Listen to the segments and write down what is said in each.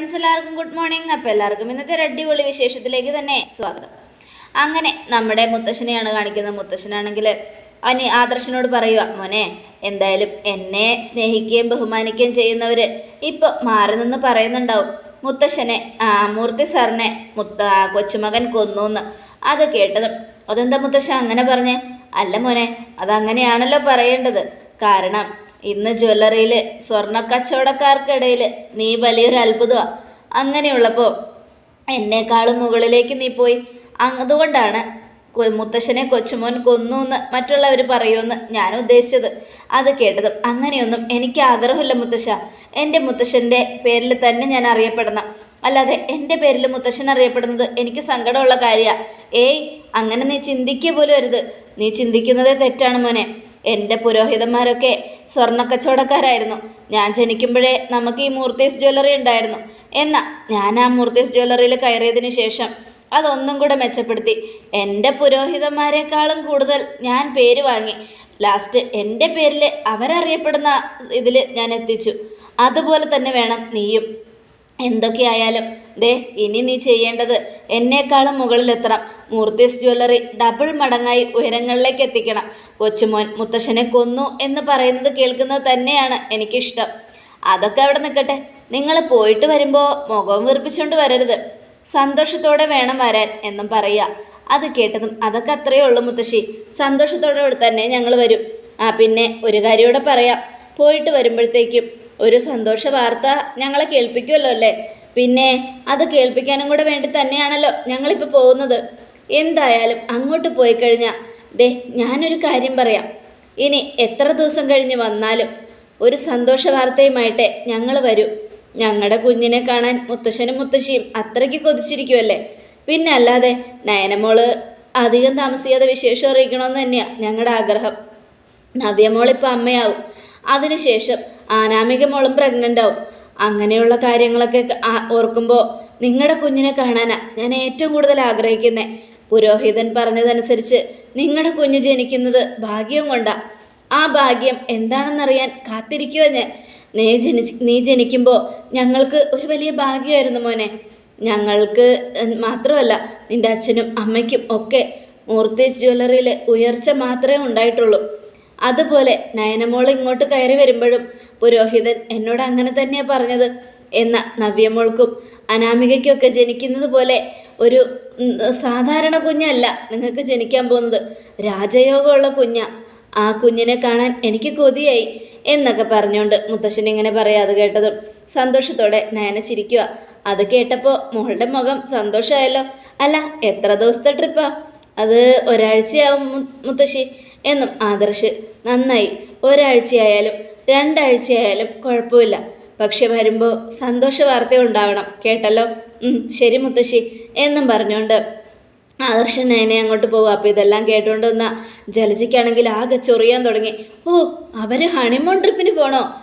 Friends എല്ലാവർക്കും good morning അപ്പോൾ എല്ലാവർക്കും ഇന്നത്തെ ഒരു അടിപൊളി വിശേഷത്തിലേക്ക് തന്നെ സ്വാഗതം. അങ്ങനെ നമ്മുടെ മുത്തശ്ശനെയാണ് കാണിക്കുന്നത്. മുത്തശ്ശനാണെങ്കിൽ അനി ആദർശനോട് പറയുക മോനെ എന്തായാലും എന്നെ സ്നേഹിക്കുകയും ബഹുമാനിക്കുകയും ചെയ്യുന്നവർ ഇപ്പോൾ മാറി നിന്ന് പറയുന്നുണ്ടാവും. മുത്തശ്ശനെ മൂർത്തി സാറിനെ മുത്ത കൊച്ചുമകൻ കൊന്നു എന്ന് അത് കേട്ടതും അതെന്താ മുത്തശ്ശ അങ്ങനെ പറഞ്ഞേ? അല്ല മോനെ അതങ്ങനെയാണല്ലോ പറയേണ്ടത്. കാരണം ഇന്ന് ജ്വല്ലറിയിൽ സ്വർണ കച്ചവടക്കാർക്കിടയിൽ നീ വലിയൊരു അത്ഭുതമാണ് അങ്ങനെയുള്ളപ്പോൾ എന്നെക്കാളും മുകളിലേക്ക് നീ പോയി. അതുകൊണ്ടാണ് മുത്തശ്ശനെ കൊച്ചുമോൻ കൊന്നു എന്ന് മറ്റുള്ളവർ പറയുമെന്ന് ഞാൻ ഉദ്ദേശിച്ചത്. അത് കേട്ടതും അങ്ങനെയൊന്നും എനിക്ക് ആഗ്രഹമില്ല മുത്തശ്ശ. എന്റെ മുത്തശ്ശന്റെ പേരിൽ തന്നെ ഞാൻ അറിയപ്പെടണം. അല്ലാതെ എന്റെ പേരിൽ മുത്തശ്ശൻ അറിയപ്പെടുന്നത് എനിക്ക് സങ്കടമുള്ള കാര്യമാണ് ഏയ് അങ്ങനെ നീ ചിന്തിക്കുക പോലും അരുത്. നീ ചിന്തിക്കുന്നതേ തെറ്റാണ് മോനെ. എന്റെ പുരോഹിതന്മാരൊക്കെ സ്വർണ കച്ചവടക്കാരായിരുന്നു ഞാൻ ജനിക്കുമ്പോഴേ നമുക്ക് ഈ മൂർത്തീസ് ജ്വല്ലറി ഉണ്ടായിരുന്നു. എന്നാൽ ഞാൻ ആ മൂർത്തീസ് ജ്വല്ലറിയിൽ കയറിയതിന് ശേഷം അതൊന്നും കൂടെ മെച്ചപ്പെടുത്തി. എന്റെ പുരോഹിതന്മാരെക്കാളും കൂടുതൽ ഞാൻ പേര് വാങ്ങി. ലാസ്റ്റ് എന്റെ പേരിൽ അവരറിയപ്പെടുന്ന ഇതിൽ ഞാൻ എത്തിച്ചു. അതുപോലെ തന്നെ വേണം നീയും. എന്തൊക്കെയായാലും ദേ ഇനി നീ ചെയ്യേണ്ടത് എന്നേക്കാളും മുകളിലെത്തണം. മൂർത്തീസ് ജ്വല്ലറി ഡബിൾ മടങ്ങായി ഉയരങ്ങളിലേക്ക് എത്തിക്കണം. കൊച്ചുമോൻ മുത്തശ്ശനെ കൊന്നു എന്ന് പറയുന്നത് കേൾക്കുന്നത് തന്നെയാണ് എനിക്കിഷ്ടം. അതൊക്കെ അവിടെ നിൽക്കട്ടെ. നിങ്ങൾ പോയിട്ട് വരുമ്പോൾ മുഖം വീർപ്പിച്ചുകൊണ്ട് വരരുത്. സന്തോഷത്തോടെ വേണം വരാൻ എന്നും പറയുക. അത് കേട്ടതും അതൊക്കെ അത്രയേ ഉള്ളൂ മുത്തശ്ശി. സന്തോഷത്തോടെ തന്നെ ഞങ്ങൾ വരും. ആ പിന്നെ ഒരു കാര്യം കൂടെ പറയാം. പോയിട്ട് വരുമ്പോഴത്തേക്കും ഒരു സന്തോഷ വാർത്ത ഞങ്ങളെ കേൾപ്പിക്കുമല്ലോ അല്ലേ? പിന്നെ അത് കേൾപ്പിക്കാനും കൂടെ വേണ്ടി തന്നെയാണല്ലോ ഞങ്ങളിപ്പോൾ പോകുന്നത്. എന്തായാലും അങ്ങോട്ട് പോയി കഴിഞ്ഞാൽ ദേ ഞാനൊരു കാര്യം പറയാം. ഇനി എത്ര ദിവസം കഴിഞ്ഞ് വന്നാലും ഒരു സന്തോഷ വാർത്തയുമായിട്ടേ ഞങ്ങൾ വരൂ. ഞങ്ങളുടെ കുഞ്ഞിനെ കാണാൻ മുത്തശ്ശനും മുത്തശ്ശിയും അത്രയ്ക്ക് കൊതിച്ചിരിക്കുമല്ലേ പിന്നെ അല്ലാതെ നയനമോൾ അധികം താമസിയാതെ വിശേഷം അറിയിക്കണമെന്ന് തന്നെയാണ് ഞങ്ങളുടെ ആഗ്രഹം. നവ്യമോളിപ്പോൾ അമ്മയാവും. അതിനുശേഷം ആനാമിക മോളും പ്രഗ്നന്റ് ആവും. അങ്ങനെയുള്ള കാര്യങ്ങളൊക്കെ ഓർക്കുമ്പോൾ നിങ്ങളുടെ കുഞ്ഞിനെ കാണാനാ ഞാൻ ഏറ്റവും കൂടുതൽ ആഗ്രഹിക്കുന്നത് പുരോഹിതൻ പറഞ്ഞതനുസരിച്ച് നിങ്ങളുടെ കുഞ്ഞ് ജനിക്കുന്നത് ഭാഗ്യം കൊണ്ടാ. ആ ഭാഗ്യം എന്താണെന്നറിയാൻ കാത്തിരിക്കുക ഞാൻ. നീ ജനി നീ ജനിക്കുമ്പോൾ ഞങ്ങൾക്ക് ഒരു വലിയ ഭാഗ്യമായിരുന്നു മോനെ. ഞങ്ങൾക്ക് മാത്രമല്ല നിന്റെ അച്ഛനും അമ്മയ്ക്കും ഒക്കെ മൂർത്തീസ് ജ്വല്ലറിയിൽ ഉയർച്ച മാത്രമേ ഉണ്ടായിട്ടുള്ളൂ. അതുപോലെ നയനമോൾ ഇങ്ങോട്ട് കയറി വരുമ്പോഴും പുരോഹിതൻ എന്നോട് അങ്ങനെ തന്നെയാണ് പറഞ്ഞത് എന്ന നവ്യമോൾക്കും അനാമികയ്ക്കൊക്കെ ജനിക്കുന്നത് പോലെ ഒരു സാധാരണ കുഞ്ഞല്ല നിങ്ങൾക്ക് ജനിക്കാൻ പോകുന്നത്. രാജയോഗമുള്ള കുഞ്ഞ. ആ കുഞ്ഞിനെ കാണാൻ എനിക്ക് കൊതിയായി എന്നൊക്കെ പറഞ്ഞുകൊണ്ട് മുത്തശ്ശൻ ഇങ്ങനെ പറയാതെ കേട്ടതും സന്തോഷത്തോടെ നയന ചിരിക്കുക അത് കേട്ടപ്പോൾ മോളുടെ മുഖം സന്തോഷമായല്ലോ. അല്ല എത്ര ദിവസത്തെ ട്രിപ്പാ? അത് ഒരാഴ്ചയാവും മുത്തശ്ശി. എന്നും ആദർശ്. നന്നായി. ഒരാഴ്ചയായാലും രണ്ടാഴ്ചയായാലും കുഴപ്പമില്ല. പക്ഷെ വരുമ്പോൾ സന്തോഷ വാർത്ത ഉണ്ടാവണം. കേട്ടല്ലോ? ശരി മുത്തശ്ശി. എന്നും പറഞ്ഞുകൊണ്ട് ആദർശൻ നയനെ അങ്ങോട്ട് പോകും അപ്പോൾ ഇതെല്ലാം കേട്ടുകൊണ്ട് വന്ന ജലജിക്കാണെങ്കിൽ ആകെ ചൊറിയാൻ തുടങ്ങി. ഓ അവർ ഹണിമൂൺ ട്രിപ്പിന് പോണോ?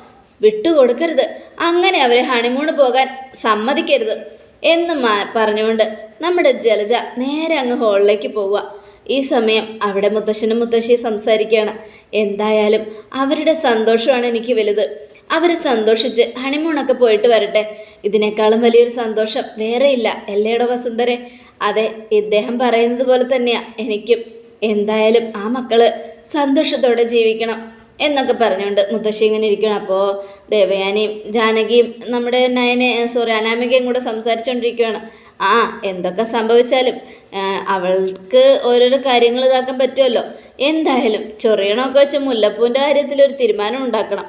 വിട്ടുകൊടുക്കരുത് അങ്ങനെ അവർ ഹണിമൂണ് പോകാൻ സമ്മതിക്കരുത്. എന്നും പറഞ്ഞുകൊണ്ട് നമ്മുടെ ജലജ നേരെ അങ്ങ് ഹോളിലേക്ക് പോവുക ഈ സമയം അവിടെ മുത്തശ്ശനും മുത്തശ്ശിയും സംസാരിക്കുകയാണ്. എന്തായാലും അവരുടെ സന്തോഷമാണ് എനിക്ക് വലുത്. അവർ സന്തോഷിച്ച് ഹണിമൂണൊക്കെ പോയിട്ട് വരട്ടെ. ഇതിനേക്കാളും വലിയൊരു സന്തോഷം വേറെയില്ല എല്ലേടോ വസുന്ധരെ? അതെ ഇദ്ദേഹം പറയുന്നത് പോലെ തന്നെയാണ് എനിക്കും. എന്തായാലും ആ മക്കൾ സന്തോഷത്തോടെ ജീവിക്കണം. എന്നൊക്കെ പറഞ്ഞുകൊണ്ട് മുത്തശ്ശി ഇങ്ങനെ ഇരിക്കണം അപ്പോൾ ദേവയാനിയും ജാനകിയും നമ്മുടെ നയനെ സോറി അനാമികയും കൂടെ സംസാരിച്ചുകൊണ്ടിരിക്കുകയാണ് ആ എന്തൊക്കെ സംഭവിച്ചാലും അവൾക്ക് ഓരോരോ കാര്യങ്ങൾ ഇതാക്കാൻ പറ്റുമല്ലോ. എന്തായാലും ചൊറിയണമൊക്കെ വെച്ച് മുല്ലപ്പൂവിന്റെ കാര്യത്തിൽ ഒരു തീരുമാനം ഉണ്ടാക്കണം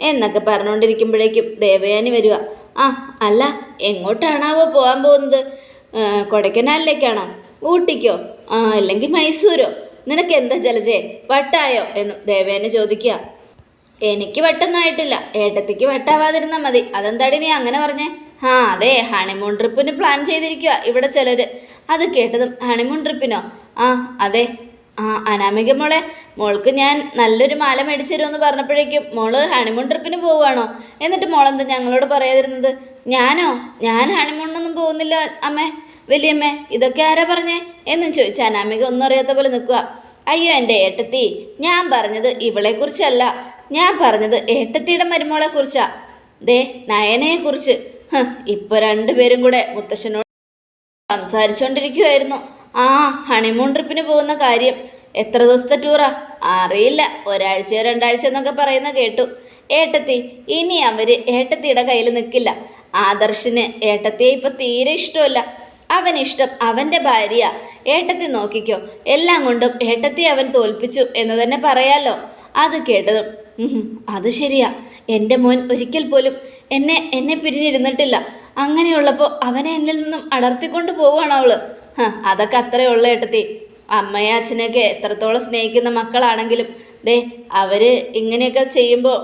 എന്നൊക്കെ പറഞ്ഞുകൊണ്ടിരിക്കുമ്പോഴേക്കും ദേവയാനി വരിക. ആ അല്ല എങ്ങോട്ടാണാവോ പോകാൻ പോകുന്നത്? കൊടൈക്കനാലിലേക്കാണോ? ഊട്ടിക്കോ? അല്ലെങ്കിൽ മൈസൂരോ? നിനക്ക് എന്താ ജലജേ? വട്ടായോ? എന്ന് ദേവേനെ ചോദിക്കുക. എനിക്ക് വട്ടൊന്നും ആയിട്ടില്ല ഏട്ടത്തിക്ക് വട്ടാവാതിരുന്നാൽ മതി. അതെന്താടി നീ അങ്ങനെ പറഞ്ഞേ? ആ അതെ ഹണിമൂൺ ട്രിപ്പിന് പ്ലാൻ ചെയ്തിരിക്കുക ഇവിടെ ചിലർ അത് കേട്ടതും ഹണിമൂൺ ട്രിപ്പിനോ ആ അതെ. ആ അനാമിക മോളെ മോൾക്ക് ഞാൻ നല്ലൊരു മാല മേടിച്ചു തരുമെന്ന് പറഞ്ഞപ്പോഴേക്കും മോൾ ഹണിമൂൺ ട്രിപ്പിന് പോവുകയാണോ? എന്നിട്ട് മോളെന്താ ഞങ്ങളോട് പറയാതിരുന്നത്? ഞാനോ? ഞാൻ ഹണിമൂണിനൊന്നും പോകുന്നില്ല അമ്മേ. വലിയമ്മേ ഇതൊക്കെ ആരാ പറഞ്ഞേ? എന്നും ചോദിച്ച അനാമിക ഒന്നും അറിയാത്ത പോലെ നിൽക്കുക അയ്യോ എന്റെ ഏട്ടത്തി ഞാൻ പറഞ്ഞത് ഇവളെക്കുറിച്ചല്ല. ഞാൻ പറഞ്ഞത് ഏട്ടത്തിയുടെ മരുമോളെ കുറിച്ചാ ദേ നയനയെക്കുറിച്ച്. ഇപ്പോൾ ഇപ്പൊ രണ്ടുപേരും കൂടെ മുത്തശ്ശനോട് സംസാരിച്ചുകൊണ്ടിരിക്കുമായിരുന്നു ആ ഹണിമൂൺ ട്രിപ്പിന് പോകുന്ന കാര്യം. എത്ര ദിവസത്തെ ടൂറാ? അറിയില്ല ഒരാഴ്ചയോ രണ്ടാഴ്ച എന്നൊക്കെ പറയുന്ന കേട്ടു. ഏട്ടത്തി ഇനി അവർ ഏട്ടത്തിയുടെ കയ്യിൽ നിൽക്കില്ല ആദർശിന് ഏട്ടത്തിയെ ഇപ്പൊ തീരെ ഇഷ്ടമല്ല. അവൻ ഇഷ്ടം അവന്റെ ഭാര്യ. ഏട്ടത്തി നോക്കിക്കോ. എല്ലാം കൊണ്ടും ഏട്ടത്തി അവൻ തോൽപ്പിച്ചു എന്ന് തന്നെ പറയാലോ. അത് കേട്ടതും അത് ശരിയാ. എന്റെ മോൻ ഒരിക്കൽ പോലും എന്നെ എന്നെ പിരിഞ്ഞിരുന്നിട്ടില്ല. അങ്ങനെയുള്ളപ്പോൾ അവനെ എന്നിൽ നിന്നും അടർത്തിക്കൊണ്ട് പോവുകയാണ് അവൾ. അതൊക്കെ അത്രേ ഉള്ളു ഏട്ടത്തി. അമ്മയെ അച്ഛനെയൊക്കെ എത്രത്തോളം സ്നേഹിക്കുന്ന മക്കളാണെങ്കിലും ദേ അവർ ഇങ്ങനെയൊക്കെ ചെയ്യുമ്പോൾ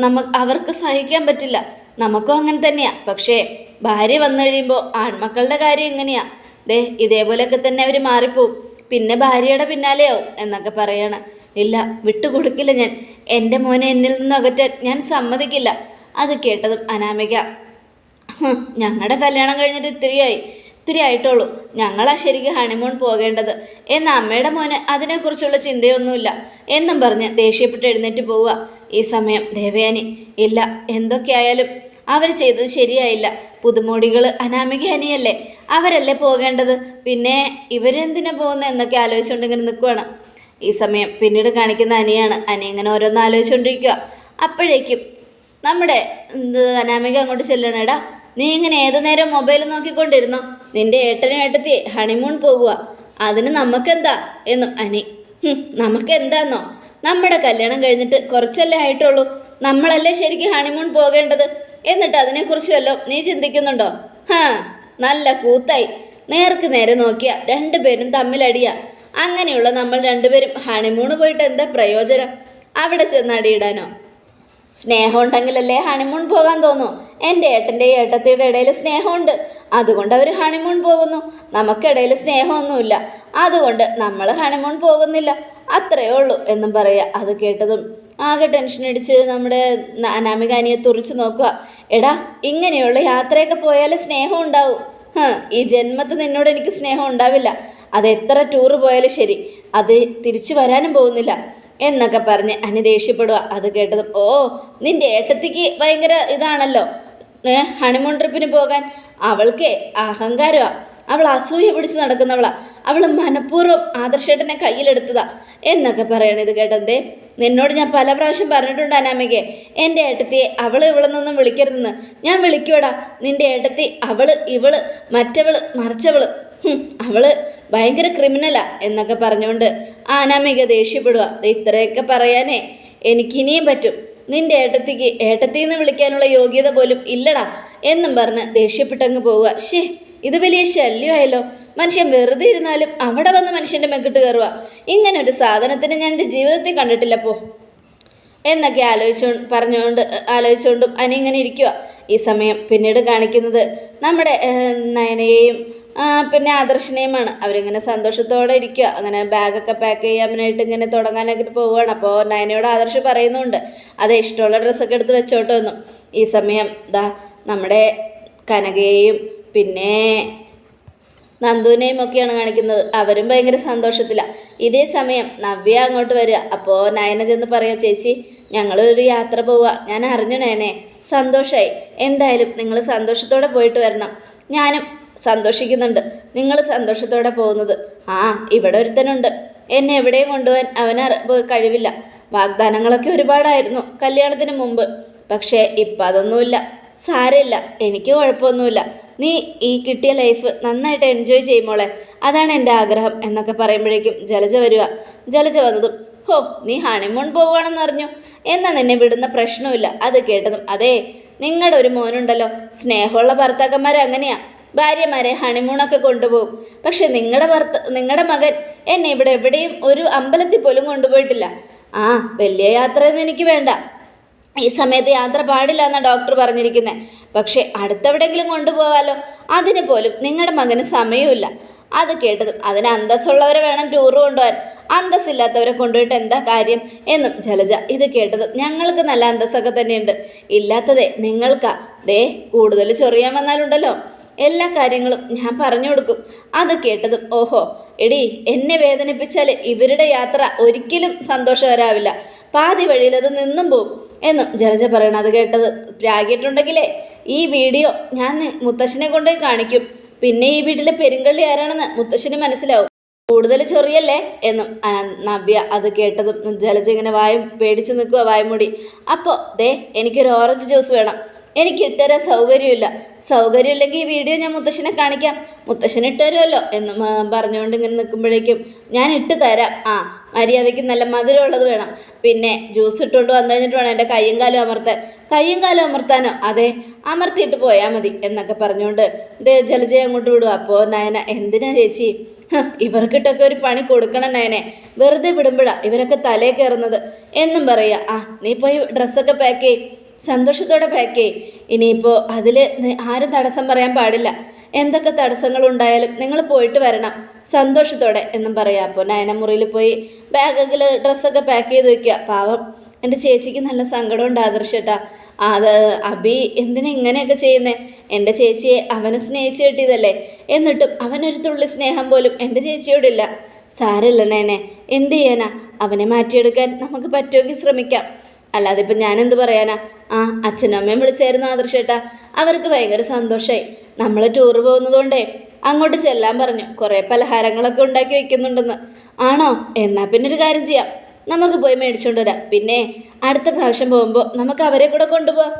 നമ്മ അവർക്ക് സഹിക്കാൻ പറ്റില്ല. നമുക്കും അങ്ങനെ തന്നെയാണ് പക്ഷേ ഭാര്യ വന്നു കഴിയുമ്പോൾ ആൺമക്കളുടെ കാര്യം എങ്ങനെയാ? ദേ ഇതേപോലെയൊക്കെ തന്നെ അവർ മാറിപ്പോവും. പിന്നെ ഭാര്യയുടെ പിന്നാലെയാവും എന്നൊക്കെ പറയണം. ഇല്ല വിട്ടുകൊടുക്കില്ല ഞാൻ. എന്റെ മോനെ എന്നിൽ നിന്ന് അകറ്റാൻ ഞാൻ സമ്മതിക്കില്ല. അത് കേട്ടതും അനാമിക ഞങ്ങളുടെ കല്യാണം കഴിഞ്ഞിട്ട് ഇത്തിരിയായി. ഇത്തിരി ആയിട്ടുള്ളൂ ഞങ്ങളാ ശരിക്കും ഹണിമൂൺ പോകേണ്ടത്. എന്ന അമ്മയുടെ മോന് അതിനെക്കുറിച്ചുള്ള ചിന്തയൊന്നുമില്ല. എന്നും പറഞ്ഞ് ദേഷ്യപ്പെട്ട് എഴുന്നേറ്റ് പോവുക. ഈ സമയം ദേവയാനി ഇല്ല എന്തൊക്കെയായാലും അവർ ചെയ്തത് ശരിയായില്ല. പുതുമോടികൾ അനാമിക അനിയല്ലേ അവരല്ലേ പോകേണ്ടത്? പിന്നെ ഇവരെന്തിനാ പോകുന്നത് എന്നൊക്കെ ആലോചിച്ചുകൊണ്ട് ഇങ്ങനെ നിൽക്കുവാണ് ഈ സമയം പിന്നീട് കാണിക്കുന്ന അനിയാണ് അനി ഇങ്ങനെ ഓരോന്ന് ആലോചിച്ചുകൊണ്ടിരിക്കുക അപ്പോഴേക്കും നമ്മുടെ അനാമിക അങ്ങോട്ട് ചെല്ലണേടാ നീ ഇങ്ങനെ ഏതു നേരം മൊബൈൽ നോക്കിക്കൊണ്ടിരുന്നോ? നിന്റെ ഏട്ടനും ഏട്ടത്തി ഹണിമൂൺ പോകുക അതിന് നമുക്കെന്താ? എന്നും അനി "ഹും, നമുക്കെന്താന്നോ? നമ്മുടെ കല്യാണം കഴിഞ്ഞിട്ട് കുറച്ചല്ലേ ആയിട്ടുള്ളൂ. നമ്മളല്ലേ ശരിക്കും ഹണിമൂൺ പോകേണ്ടത്? എന്നിട്ട് അതിനെക്കുറിച്ച് വല്ലതും നീ ചിന്തിക്കുന്നുണ്ടോ? ഹാ നല്ല കൂത്തായി. നേർക്ക് നേരെ നോക്കിയ രണ്ടുപേരും തമ്മിലടിയ. അങ്ങനെയുള്ള നമ്മൾ രണ്ടുപേരും ഹണിമൂണ് പോയിട്ട് എന്താ പ്രയോജനം? അവിടെ ചെന്ന് അടിയിടാനോ? സ്നേഹം ഉണ്ടെങ്കിലല്ലേ ഹണിമൂൺ പോകാൻ തോന്നൂ. എന്റെ ഏട്ടന്റെ ഏട്ടത്തിയുടെ ഇടയിൽ സ്നേഹമുണ്ട്. അതുകൊണ്ട് അവർ ഹണിമൂൺ പോകുന്നു. നമുക്കിടയിൽ സ്നേഹമൊന്നുമില്ല. അതുകൊണ്ട് നമ്മൾ ഹണിമൂൺ പോകുന്നില്ല. അത്രയേ ഉള്ളൂ എന്നും പറയുക അത് കേട്ടതും ആകെ ടെൻഷൻ അടിച്ച് നമ്മുടെ അനാമികാനിയെ തുറിച്ച് നോക്കുക എടാ ഇങ്ങനെയുള്ള യാത്രയൊക്കെ പോയാലേ സ്നേഹം ഉണ്ടാവും. ഈ ജന്മത്ത് നിന്നോട് എനിക്ക് സ്നേഹം ഉണ്ടാവില്ല. അത് എത്ര ടൂറ് പോയാലും ശരി. അത് തിരിച്ചു വരാനും പോകുന്നില്ല. എന്നൊക്കെ പറഞ്ഞ് അനി ദേഷ്യപ്പെടുക അത് കേട്ടതും ഓ നിന്റെ ഏട്ടത്തിക്ക് ഭയങ്കര ഇതാണല്ലോ. ഹണിമൂൺ ട്രിപ്പിന് പോകാൻ. അവൾക്കേ അഹങ്കാരമാ അവൾ അസൂയ പിടിച്ച് നടക്കുന്നവളാ. അവൾ മനഃപൂർവം ആദർശേട്ടനെ കയ്യിലെടുത്തതാ. എന്നൊക്കെ പറയണത് ഇത് കേട്ടതേ നിന്നോട് ഞാൻ പല പ്രാവശ്യം പറഞ്ഞിട്ടുണ്ട് അനാമികെ എന്റെ ഏട്ടത്തിയെ അവൾ ഇവളെന്നൊന്നും വിളിക്കരുതെന്ന്. ഞാൻ വിളിക്കൂടാ നിന്റെ ഏട്ടത്തി അവൾ ഇവൾ മറ്റവൾ മറിച്ചവൾ. അവൾ അവൾ ഭയങ്കര ക്രിമിനലാ എന്നൊക്കെ പറഞ്ഞുകൊണ്ട് ആ അനാമിക ദേഷ്യപ്പെടുക ഇത്രയൊക്കെ പറയാനേ എനിക്കിനിയും പറ്റും. നിന്റെ ഏട്ടത്തിക്ക് ഏട്ടത്തിന്ന് വിളിക്കാനുള്ള യോഗ്യത പോലും ഇല്ലടാ എന്നും പറഞ്ഞ് ദേഷ്യപ്പെട്ടങ്ങ് പോവുക ഷേ ഇത് വലിയ ശല്യമായല്ലോ. മനുഷ്യൻ വെറുതെ ഇരുന്നാലും അവിടെ വന്ന് മനുഷ്യന്റെ മെക്കിട്ട് കയറുക ഇങ്ങനെ ഒരു സാധനത്തിന് ഞാൻ എന്റെ ജീവിതത്തിൽ കണ്ടിട്ടില്ല പോ എന്നൊക്കെ ആലോചിച്ചു പറഞ്ഞുകൊണ്ട് ആലോചിച്ചുകൊണ്ടും അനി ഇങ്ങനെ ഇരിക്കുക ഈ സമയം പിന്നീട് കാണിക്കുന്നത് നമ്മുടെ നയനയെയും പിന്നെ ആദർശിനെയുമാണ്. അവരിങ്ങനെ സന്തോഷത്തോടെ ഇരിക്കുക അങ്ങനെ ബാഗൊക്കെ പാക്ക് ചെയ്യാനായിട്ട് ഇങ്ങനെ തുടങ്ങാനൊക്കെ പോവുകയാണ്. അപ്പോൾ നയനയോട് ആദർശ് പറയുന്നുണ്ട്. അതെ ഇഷ്ടമുള്ള ഡ്രസ്സൊക്കെ എടുത്ത് വെച്ചോട്ടോ എന്നും. ഈ സമയം ദാ നമ്മുടെ കനകയെയും പിന്നെ നന്ദുവിനെയും ഒക്കെയാണ് കാണിക്കുന്നത്. അവരും ഭയങ്കര സന്തോഷത്തിലാണ് ഇതേ സമയം നവ്യ അങ്ങോട്ട് വരിക. അപ്പോൾ നയന ചെന്ന് പറയുക ചേച്ചി ഞങ്ങളൊരു യാത്ര പോവുക ഞാൻ അറിഞ്ഞു നയനെ. സന്തോഷമായി എന്തായാലും നിങ്ങൾ സന്തോഷത്തോടെ പോയിട്ട് വരണം. ഞാനും സന്തോഷിക്കുന്നുണ്ട്. നിങ്ങൾ സന്തോഷത്തോടെ പോകുന്നത്. ആ ഇവിടെ ഒരുത്തനുണ്ട്. എന്നെ എവിടെയും കൊണ്ടുപോകാൻ അവന് കഴിവില്ല. വാഗ്ദാനങ്ങളൊക്കെ ഒരുപാടായിരുന്നു കല്യാണത്തിന് മുമ്പ്. പക്ഷേ ഇപ്പം അതൊന്നുമില്ല. സാരമില്ല. എനിക്ക് കുഴപ്പമൊന്നുമില്ല. നീ ഈ കിട്ടിയ ലൈഫ് നന്നായിട്ട് എൻജോയ് ചെയ്യുമോളെ അതാണ് എന്റെ ആഗ്രഹം എന്നൊക്കെ പറയുമ്പോഴേക്കും ജലജ വരിക. ജലജ വന്നതും ഹോ നീ ഹണിമൂൺ പോവുകയാണെന്ന് അറിഞ്ഞു. എന്നാൽ നിന്നെ വിടുന്ന പ്രശ്നമില്ല അത് കേട്ടതും അതേ നിങ്ങളുടെ ഒരു മോനുണ്ടല്ലോ. സ്നേഹമുള്ള ഭർത്താക്കന്മാർ അങ്ങനെയാ. ഭാര്യമാരെ ഹണിമൂണൊക്കെ കൊണ്ടുപോകും. പക്ഷെ നിങ്ങളുടെ ഭർത്ത നിങ്ങളുടെ മകൻ എന്നെ ഇവിടെ എവിടെയും ഒരു അമ്പലത്തിൽ പോലും കൊണ്ടുപോയിട്ടില്ല. ആ വലിയ യാത്രയൊന്നും എനിക്ക് വേണ്ട. ഈ സമയത്ത് യാത്ര പാടില്ല എന്നാണ് ഡോക്ടർ പറഞ്ഞിരിക്കുന്നത് പക്ഷേ അടുത്തെവിടെയെങ്കിലും കൊണ്ടുപോവാലോ? അതിന് പോലും നിങ്ങളുടെ മകന് സമയമില്ല അത് കേട്ടതും അതിന് അന്തസ്സുള്ളവരെ വേണം ടൂർ കൊണ്ടുപോകാൻ അന്തസ്സില്ലാത്തവരെ കൊണ്ടുപോയിട്ട് എന്താ കാര്യം? എന്നും ജലജ ഇത് കേട്ടതും ഞങ്ങൾക്ക് നല്ല അന്തസ്സൊക്കെ തന്നെയുണ്ട്. ഇല്ലാത്തതേ നിങ്ങൾക്കാ. ദേ കൂടുതൽ ചൊറിയാൻ വന്നാലുണ്ടല്ലോ. എല്ലാ കാര്യങ്ങളും ഞാൻ പറഞ്ഞു കൊടുക്കും. അത് കേട്ടതും ഓഹോ. എടി എന്നെ വേദനിപ്പിച്ചാൽ ഇവരുടെ യാത്ര ഒരിക്കലും സന്തോഷകരാവില്ല. പാതി വഴിയിൽ അത് നിന്നും പോവും എന്നും ജലജ പറയണം അത് കേട്ടത്. രാഗിയിട്ടുണ്ടെങ്കിലേ ഈ വീഡിയോ ഞാൻ മുത്തശ്ശനെ കൊണ്ടുപോയി കാണിക്കും. പിന്നെ ഈ വീട്ടിലെ പെരുങ്കള്ളി ആരാണെന്ന് മുത്തശ്ശന് മനസ്സിലാവും. കൂടുതൽ ചൊറിയല്ലേ എന്നും നവ്യ അത് കേട്ടതും ജലജ ഇങ്ങനെ വായും പേടിച്ച് നിൽക്കുക വായ്മൂടി അപ്പോൾ ദേ എനിക്കൊരു ഓറഞ്ച് ജ്യൂസ് വേണം. എനിക്ക് ഇട്ടുതരാൻ സൗകര്യമില്ല. സൗകര്യമില്ലെങ്കിൽ ഈ വീഡിയോ ഞാൻ മുത്തശ്ശനെ കാണിക്കാം. മുത്തശ്ശന് ഇട്ടുതരുമല്ലോ എന്നും പറഞ്ഞുകൊണ്ട് ഇങ്ങനെ നിൽക്കുമ്പോഴേക്കും ഞാൻ ഇട്ട് തരാം. ആ മര്യാദയ്ക്ക് നല്ല മധുരമുള്ളത് വേണം. പിന്നെ ജ്യൂസ് ഇട്ടുകൊണ്ട് വന്നു കഴിഞ്ഞിട്ട് വേണം എന്റെ കയ്യും കാലും അമർത്താൻ. കയ്യും കാലും അമർത്താനോ? അതെ അമർത്തിയിട്ട് പോയാൽ മതി എന്നൊക്കെ പറഞ്ഞുകൊണ്ട് ദേ ജലജയം അങ്ങോട്ട് വിടുക. അപ്പോൾ നയന എന്തിനാ ചേച്ചി? ഇവർക്കിട്ടൊക്കെ ഒരു പണി കൊടുക്കണം നയനെ. വെറുതെ വിടുമ്പോഴാ ഇവരൊക്കെ തലേ കയറുന്നത്. എന്നും പറയുക ആ നീ പോയി ഡ്രസ്സൊക്കെ പാക്ക് ചെയ് സന്തോഷത്തോടെ പാക്ക് ചെയ് ഇനിയിപ്പോൾ അതിൽ ആരും തടസ്സം പറയാൻ പാടില്ല. എന്തൊക്കെ തടസ്സങ്ങളുണ്ടായാലും നിങ്ങൾ പോയിട്ട് വരണം. സന്തോഷത്തോടെ എന്നും പറയാം. അപ്പോൾ നയന മുറിയിൽ പോയി ബാഗിൽ ഡ്രസ്സൊക്കെ പാക്ക് ചെയ്ത് വെക്കുക. പാവം. എന്റെ ചേച്ചിക്ക് നല്ല സങ്കടമുണ്ട് ആദർശേട്ടാ. അത് അബി എന്തിനാ ഇങ്ങനെയൊക്കെ ചെയ്യുന്നേ? എന്റെ ചേച്ചിയെ അവനെ സ്നേഹിച്ച് കിട്ടിയതല്ലേ? എന്നിട്ടും അവനൊരു തുള്ളി സ്നേഹം പോലും എന്റെ ചേച്ചിയോടില്ല. സാരമില്ല നേനെ എന്ത് ചെയ്യാനാ? അവനെ മാറ്റിയെടുക്കാൻ നമുക്ക് പറ്റുമെങ്കിൽ ശ്രമിക്കാം. അല്ലാതെ ഇപ്പം ഞാനെന്ത് പറയാനാ? ആ അച്ഛനും അമ്മയും വിളിച്ചായിരുന്നു ആദർശേട്ടാ. അവർക്ക് ഭയങ്കര സന്തോഷമായി നമ്മൾ ടൂർ പോകുന്നതുകൊണ്ടേ അങ്ങോട്ട് ചെല്ലാൻ പറഞ്ഞു. കുറേ പലഹാരങ്ങളൊക്കെ ഉണ്ടാക്കി വെക്കുന്നുണ്ടെന്ന്. ആണോ? എന്നാൽ പിന്നെ ഒരു കാര്യം ചെയ്യാം. നമുക്ക് പോയി മേടിച്ചുകൊണ്ട് വരാം. പിന്നെ അടുത്ത പ്രാവശ്യം പോകുമ്പോൾ നമുക്ക് അവരെ കൂടെ കൊണ്ടുപോകാം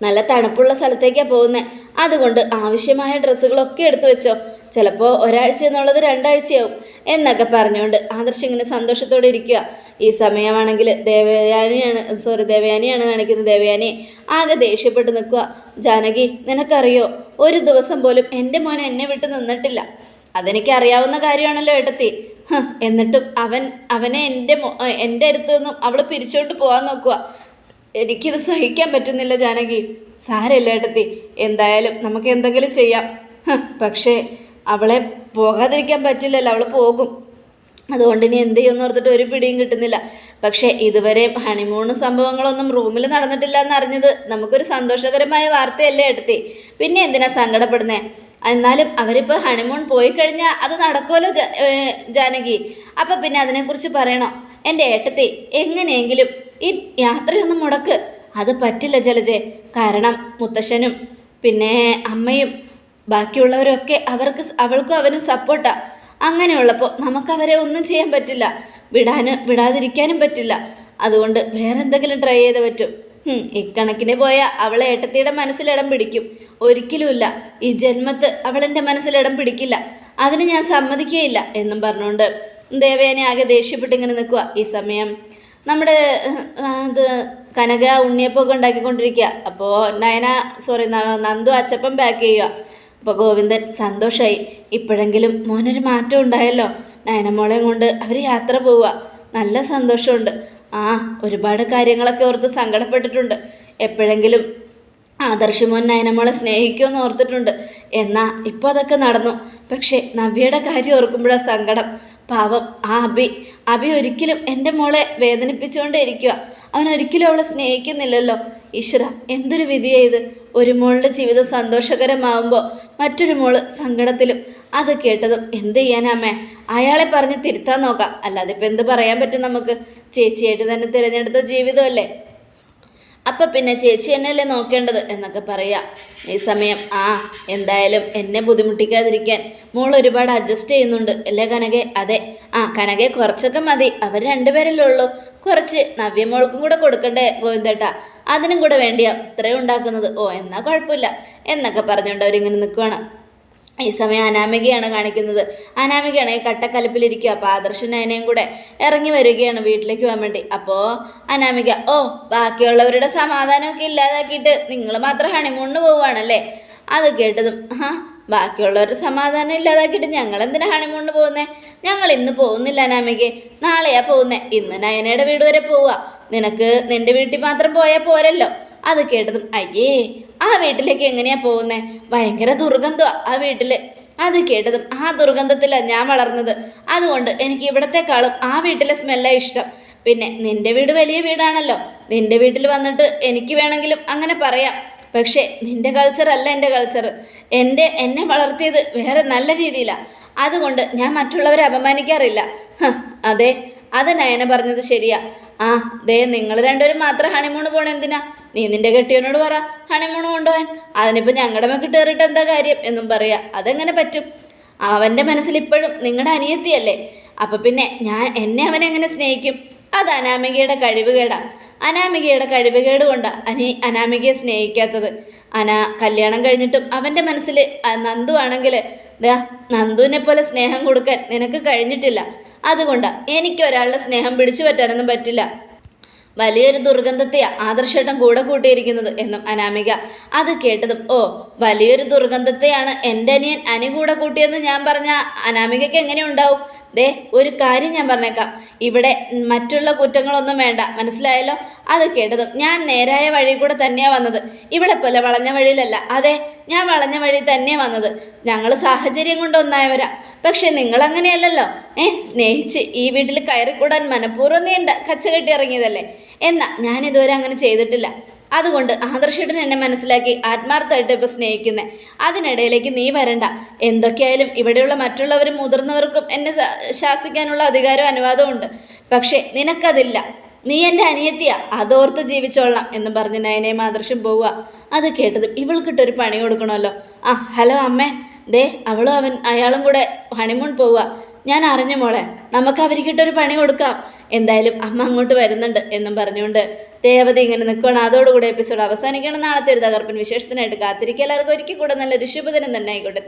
നല്ല തണുപ്പുള്ള സ്ഥലത്തേക്കാണ് പോകുന്നത് അതുകൊണ്ട് ആവശ്യമായ ഡ്രസ്സുകളൊക്കെ എടുത്തു വെച്ചോ. ചിലപ്പോൾ ഒരാഴ്ച എന്നുള്ളത് രണ്ടാഴ്ചയാവും എന്നൊക്കെ പറഞ്ഞുകൊണ്ട് ആദർശ് ഇങ്ങനെ സന്തോഷത്തോടെ ഇരിക്കുക ഈ സമയമാണെങ്കിൽ ദേവയാനിയാണ് സോറി ദേവയാനിയാണ് കാണിക്കുന്നത്. ദേവയാനി ആകെ ദേഷ്യപ്പെട്ട് നിൽക്കുക ജാനകി നിനക്കറിയോ ഒരു ദിവസം പോലും എന്റെ മോനെ എന്നെ വിട്ട് നിന്നിട്ടില്ല. അതെനിക്ക് അറിയാവുന്ന കാര്യമാണല്ലോ ഏട്ടത്തി. എന്നിട്ടും അവൻ അവനെ എന്റെ എന്റെ അടുത്ത് നിന്നും അവൾ പിരിച്ചോണ്ട് പോകാൻ നോക്കുക എനിക്കിത് സഹിക്കാൻ പറ്റുന്നില്ല ജാനകി. സാരമില്ല ഏട്ടത്തി. എന്തായാലും നമുക്ക് എന്തെങ്കിലും ചെയ്യാം. പക്ഷേ അവളെ പോകാതിരിക്കാൻ പറ്റില്ലല്ലോ അവൾ പോകും. അതുകൊണ്ട് ഇനി എന്ത് ചെയ്യുമെന്ന് ഓർത്തിട്ട് ഒരു പിടിയും കിട്ടുന്നില്ല. പക്ഷേ ഇതുവരെ ഹണിമൂൺ സംഭവങ്ങളൊന്നും റൂമിൽ നടന്നിട്ടില്ല എന്നറിഞ്ഞത് നമുക്കൊരു സന്തോഷകരമായ വാർത്തയല്ലേ എടുത്തി. പിന്നെ എന്തിനാ സങ്കടപ്പെടുന്നേ? എന്നാലും അവരിപ്പോൾ ഹണിമൂൺ പോയി കഴിഞ്ഞാൽ അത് നടക്കുമല്ലോ ജാനകി. അപ്പം പിന്നെ അതിനെക്കുറിച്ച് പറയണോ? എന്റെ ഏട്ടത്തി എങ്ങനെയെങ്കിലും ഈ യാത്രയൊന്നും മുടക്ക്. അത് പറ്റില്ല ജലജെ. കാരണം മുത്തശ്ശനും പിന്നെ അമ്മയും ബാക്കിയുള്ളവരൊക്കെ അവർക്ക് അവൾക്കും അവനും സപ്പോർട്ടാ. അങ്ങനെയുള്ളപ്പോൾ നമുക്കവരെ ഒന്നും ചെയ്യാൻ പറ്റില്ല. വിടാനും വിടാതിരിക്കാനും പറ്റില്ല. അതുകൊണ്ട് വേറെ എന്തെങ്കിലും ട്രൈ ചെയ്ത് പറ്റും. ഇക്കണക്കിന് പോയാൽ അവളെ ഏട്ടത്തിയുടെ മനസ്സിലിടം പിടിക്കും. ഒരിക്കലുമില്ല ഈ ജന്മത്ത് അവളെന്റെ മനസ്സിലിടം പിടിക്കില്ല. അതിന് ഞാൻ സമ്മതിക്കുകയില്ല എന്നും പറഞ്ഞുകൊണ്ട് ദേവേനെ ആകെ ദേഷ്യപ്പെട്ട് ഇങ്ങനെ നിൽക്കുക ഈ സമയം നമ്മുടെ അത് കനക ഉണ്ണിയപ്പമൊക്കെ ഉണ്ടാക്കിക്കൊണ്ടിരിക്കുക അപ്പോൾ നയന സോറി നന്ദു അച്ചപ്പം പാക്ക് ചെയ്യുക അപ്പോൾ ഗോവിന്ദൻ സന്തോഷമായി ഇപ്പോഴെങ്കിലും മോനൊരു മാറ്റം ഉണ്ടായല്ലോ. നയനമോളെ കൊണ്ട് അവർ യാത്ര പോവുക. നല്ല സന്തോഷമുണ്ട്. ആ ഒരുപാട് കാര്യങ്ങളൊക്കെ ഓർത്ത് സങ്കടപ്പെട്ടിട്ടുണ്ട്. എപ്പോഴെങ്കിലും ആദർശ് മോൻ നയനമോളെ സ്നേഹിക്കുമെന്ന് ഓർത്തിട്ടുണ്ട്. എന്നാ ഇപ്പോൾ അതൊക്കെ നടന്നു. പക്ഷേ നവ്യയുടെ കാര്യം ഓർക്കുമ്പോഴാണ് സങ്കടം. പാവം ആ അബി അബി ഒരിക്കലും എന്റെ മോളെ വേദനിപ്പിച്ചുകൊണ്ടേ ഇരിക്കുക അവൻ ഒരിക്കലും അവളെ സ്നേഹിക്കുന്നില്ലല്ലോ. ഈശ്വര എന്തൊരു വിധിയാ ഇത്. ഒരു മോളുടെ ജീവിതം സന്തോഷകരമാവുമ്പോൾ മറ്റൊരു മോൾ സങ്കടത്തിലും അത് കേട്ടതും എന്ത് ചെയ്യാനാമേ അയാളെ പറഞ്ഞ് തിരുത്താൻ നോക്കാം. അല്ലാതെ ഇപ്പം എന്ത് പറയാൻ പറ്റും നമുക്ക്? ചേച്ചിയായിട്ട് തന്നെ തിരഞ്ഞെടുത്ത ജീവിതമല്ലേ? അപ്പൊ പിന്നെ ചേച്ചി എന്നല്ലേ നോക്കേണ്ടത് എന്നൊക്കെ പറയാ. ഈ സമയം ആ എന്തായാലും എന്നെ ബുദ്ധിമുട്ടിക്കാതിരിക്കാൻ മോൾ ഒരുപാട് അഡ്ജസ്റ്റ് ചെയ്യുന്നുണ്ട്. അല്ലേ കനകെ? അതെ. ആ കനകെ കുറച്ചൊക്കെ മതി. അവർ രണ്ടുപേരല്ലേ ഉള്ളൂ. കുറച്ച് നവ്യമോൾക്കും കൂടെ കൊടുക്കണ്ടേ ഗോവിന്ദേട്ടാ? അതിനും കൂടെ വേണ്ടിയാ ഇത്രയും ഉണ്ടാക്കുന്നത്. ഓ എന്നാ കുഴപ്പമില്ല. എന്നൊക്കെ പറഞ്ഞുകൊണ്ട് അവരിങ്ങനെ നിൽക്കുവാണ് ഈ സമയം അനാമികയാണ് കാണിക്കുന്നത്. അനാമികയാണ് ഈ കട്ടക്കലപ്പിലിരിക്കുക അപ്പോൾ ആദർശൻ അതിനെയും കൂടെ ഇറങ്ങി വരികയാണ് വീട്ടിലേക്ക് പോകാൻ വേണ്ടി. അപ്പോൾ അനാമിക ഓ ബാക്കിയുള്ളവരുടെ സമാധാനമൊക്കെ ഇല്ലാതാക്കിയിട്ട് നിങ്ങൾ മാത്രം ഹണിമൂണിന് പോവുകയാണല്ലേ? അത് കേട്ടതും ആ ബാക്കിയുള്ളവരുടെ സമാധാനം ഇല്ലാതാക്കിയിട്ട് ഞങ്ങൾ എന്തിനാ ഹണിമൂണിന് പോകുന്നേ? ഞങ്ങൾ ഇന്ന് പോകുന്നില്ല അനാമികെ. നാളെയാ പോകുന്നേ. ഇന്ന് നയനയുടെ വീട് വരെ പോവുക. നിനക്ക് നിന്റെ വീട്ടിൽ മാത്രം പോയാൽ പോരല്ലോ. അത് കേട്ടതും അയ്യേ ആ വീട്ടിലേക്ക് എങ്ങനെയാ പോകുന്നേ? ഭയങ്കര ദുർഗന്ധമാ ആ വീട്ടിൽ. അത് കേട്ടതും ആ ദുർഗന്ധത്തിലാണ് ഞാൻ വളർന്നത്. അതുകൊണ്ട് എനിക്ക് ഇവിടത്തെക്കാളും ആ വീട്ടിലെ സ്മെല്ലാ ഇഷ്ടം. പിന്നെ നിന്റെ വീട് വലിയ വീടാണല്ലോ. നിന്റെ വീട്ടിൽ വന്നിട്ട് എനിക്ക് വേണമെങ്കിലും അങ്ങനെ പറയാം. പക്ഷേ നിന്റെ കൾച്ചർ അല്ല എന്റെ കൾച്ചർ എന്റെ എന്നെ വളർത്തിയത് വേറെ നല്ല രീതിയിലാണ് അതുകൊണ്ട് ഞാൻ മറ്റുള്ളവരെ അപമാനിക്കാറില്ല. അതെ അത് നയന പറഞ്ഞത് ശരിയാ. ആ ദേ നിങ്ങൾ രണ്ടുപേരും മാത്രം ഹണിമൂണ് പോണ എന്തിനാ? നീ നിന്റെ കെട്ടിയവനോട് പറ ഹണിമൂണ് കൊണ്ടുപോകാൻ. അതിനിപ്പോൾ ഞങ്ങളുടെ മക്കിട്ട് കയറിയിട്ട് എന്താ കാര്യം എന്നും പറയാ. അതെങ്ങനെ പറ്റും? അവന്റെ മനസ്സിൽ ഇപ്പോഴും നിങ്ങളുടെ അനിയത്തിയല്ലേ. അപ്പം പിന്നെ ഞാൻ എന്നെ അവൻ എങ്ങനെ സ്നേഹിക്കും? അത് അനാമികയുടെ കഴിവുകേടാ. അനാമികയുടെ കഴിവുകേട് കൊണ്ട് അനി അനാമികയെ സ്നേഹിക്കാത്തത്. അനാ കല്യാണം കഴിഞ്ഞിട്ടും അവന്റെ മനസ്സിൽ നന്ദു ആണെങ്കിൽ ദാ നന്ദുവിനെ പോലെ സ്നേഹം കൊടുക്കാൻ നിനക്ക് കഴിഞ്ഞിട്ടില്ല. അതുകൊണ്ടാ എനിക്ക് ഒരാളുടെ സ്നേഹം പിടിച്ചു പറ്റാനൊന്നും പറ്റില്ല. വലിയൊരു ദുർഗന്ധത്തെയാ ആദർശേട്ടൻ കൂടെ കൂട്ടിയിരിക്കുന്നത് എന്നും അനാമിക. അത് കേട്ടതും ഓ വലിയൊരു ദുർഗന്ധത്തെയാണ് എന്റെ അനിയൻ അനി കൂടെ കൂട്ടിയെന്ന് ഞാൻ പറഞ്ഞ അനാമികയ്ക്ക് എങ്ങനെ ഉണ്ടാവും ദേ ഒരു കാര്യം ഞാൻ പറഞ്ഞേക്കാം. ഇവിടെ മറ്റുള്ള കുറ്റങ്ങളൊന്നും വേണ്ട. മനസ്സിലായല്ലോ? അത് കേട്ടതും ഞാൻ നേരായ വഴി കൂടെ തന്നെയാണ് വന്നത്. ഇവിടെ പോലെ വളഞ്ഞ വഴിയിലല്ല. അതെ ഞാൻ വളഞ്ഞ വഴി തന്നെയാണ് വന്നത്. ഞങ്ങൾ സാഹചര്യം കൊണ്ട് ഒന്നായവരാ. പക്ഷെ നിങ്ങളങ്ങനെയല്ലല്ലോ. ഏ സ്നേഹിച്ച് ഈ വീട്ടിൽ കയറിക്കൂടാൻ മനഃപൂർവം നീണ്ട കച്ചകെട്ടി കച്ച കെട്ടി ഇറങ്ങിയതല്ലേ? എന്നാ ഞാൻ ഇതുവരെ അങ്ങനെ ചെയ്തിട്ടില്ല. അതുകൊണ്ട് ആദർശേട്ടൻ എന്നെ മനസ്സിലാക്കി ആത്മാർത്ഥമായിട്ട് ഇപ്പോൾ സ്നേഹിക്കുന്നത് അതിനിടയിലേക്ക് നീ വരണ്ട. എന്തൊക്കെയായാലും ഇവിടെയുള്ള മറ്റുള്ളവരും മുതിർന്നവർക്കും എന്നെ ശാസിക്കാനുള്ള അധികാരവും അനുവാദവും പക്ഷേ നിനക്കതില്ല. നീ എന്റെ അനിയത്തിയാ. അതോർത്ത് ജീവിച്ചോളാം എന്ന് പറഞ്ഞ് നയനയും ആദർശം പോവുക. അത് കേട്ടതും ഇവൾക്കിട്ടൊരു പണി കൊടുക്കണമല്ലോ. ആ ഹലോ അമ്മേ. ദേ അവളും അവൻ അയാളും കൂടെ ഹണിമൂൺ പോവുക. ഞാൻ അറിഞ്ഞു മോളെ. നമുക്ക് അവർക്കിട്ടൊരു പണി കൊടുക്കാം. എന്തായാലും അമ്മ അങ്ങോട്ട് വരുന്നുണ്ട് എന്നും പറഞ്ഞുകൊണ്ട് ദേവത ഇങ്ങനെ നിൽക്കുകയാണ് അതോടുകൂടി എപ്പിസോഡ് അവസാനിക്കണം. നാളത്തെ ഒരു തകർപ്പൻ വിശേഷത്തിനായിട്ട് കാത്തിരിക്കുക. എല്ലാവർക്കും ഒരിക്കൽ കൂടെ നല്ലൊരു ശുഭദിനം തന്നെ ആയിക്കോട്ടെ.